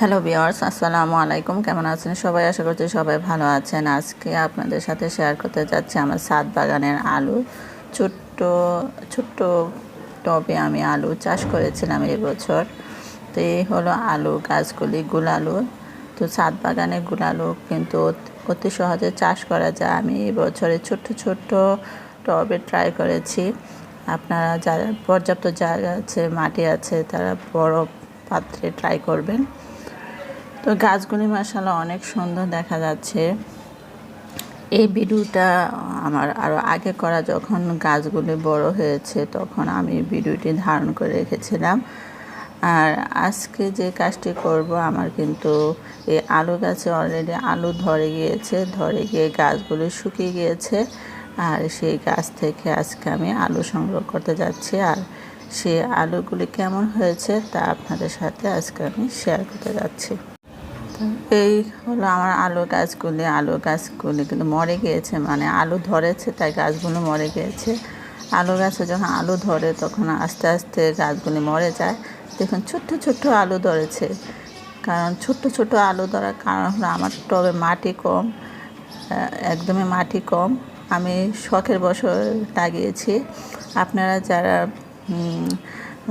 Hello বিয়ার্স আসসালামু আলাইকুম কেমন আছেন সবাই? আশা করছি সবাই ভালো আছেন। আজকে আপনাদের সাথে শেয়ার করতে যাচ্ছি আমার সাত বাগানের আলু। ছোট্ট ছোট্ট টবে আমি আলু চাষ করেছিলাম এবছর তো এই হলো আলু গাছগুলি গুলালু তো সাত বাগানে গুলালু কিন্তু অতি সহজে চাষ করা যায়। আমি এবছরে ছোট্ট ছোট্ট টবে ট্রাই করেছি। আপনারা যারা, পর্যাপ্ত জায়গা আছে, মাটি আছে, তারা বড় পাত্রে ট্রাই করবেন। তো গাছগুলি মাসাল্লাহ অনেক সুন্দর দেখা যাচ্ছে। এই ভিডিওটা আমার আরও আগে করা যখন গাছগুলি বড় হয়েছে তখন আমি ভিডিওটি ধারণ করে রেখেছিলাম। আর আজকে যে কাজটি করব আমার কিন্তু এই আলু গাছে অলরেডি আলু ধরে গিয়েছে, ধরে গিয়ে গাছগুলি শুকিয়ে গিয়েছে। আর সেই গাছ থেকে আজকে আমি আলু সংগ্রহ করতে যাচ্ছি। আর সেই আলুগুলি কেমন হয়েছে তা আপনাদের সাথে আজকে আমি শেয়ার করতে যাচ্ছি। এই হলো আমার আলু গাছগুলি আলু গাছগুলি কিন্তু মরে গিয়েছে মানে আলু ধরেছে, তাই গাছগুলো মরে গিয়েছে। আলু গাছে যখন আলু ধরে, তখন আস্তে আস্তে গাছগুলি মরে যায়। দেখুন, ছোট্ট ছোট্ট আলু ধরেছে। কারণ ছোট্ট ছোট্ট আলু ধরার কারণ হলো আমার টবে মাটি কম একদমই মাটি কম। আমি শখের বছর লাগিয়েছি। আপনারা যারা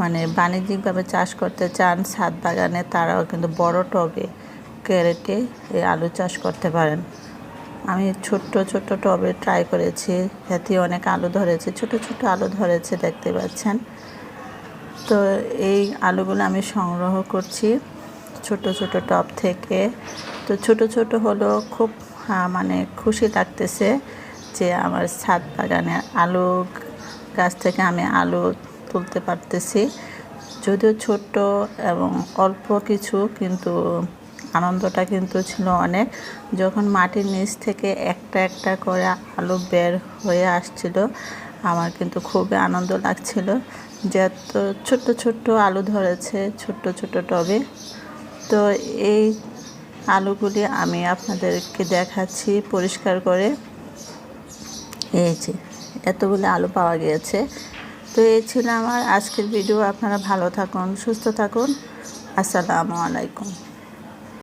মানে বাণিজ্যিকভাবে চাষ করতে চান ছাদ বাগানে, তারাও কিন্তু বড় টবে ক্যারেটে এই আলু চাষ করতে পারেন। আমি ছোট্ট ছোট্ট টবে ট্রাই করেছি। এতে অনেক আলু ধরেছে, ছোট ছোট আলু ধরেছে, দেখতে পাচ্ছেন। তো এই আলুগুলো আমি সংগ্রহ করছি ছোট ছোট টব থেকে। তো ছোট ছোট হলো খুব মানে খুশি লাগতেছে যে আমার ছাদ বাগানে আলু গাছ থেকে আমি আলু তুলতে পারতেছি। যদিও ছোট্ট এবং অল্প কিছু, কিন্তু আনন্দটা কিন্তু ছিল অনেক। যখন মাটির নিচ থেকে একটা একটা করে আলু বের হয়ে আসছিল, আমার কিন্তু খুবই আনন্দ লাগছিল। যে এত ছোট্ট ছোট্ট আলু ধরেছে, ছোট্ট ছোট্ট টবে। তো এই আলুগুলি আমি আপনাদেরকে দেখাচ্ছি পরিষ্কার করে। এই যে, এতগুলো আলু পাওয়া গিয়েছে। তো এই ছিল আমার আজকের ভিডিও। আপনারা ভালো থাকুন, সুস্থ থাকুন। আসসালামু আলাইকুম।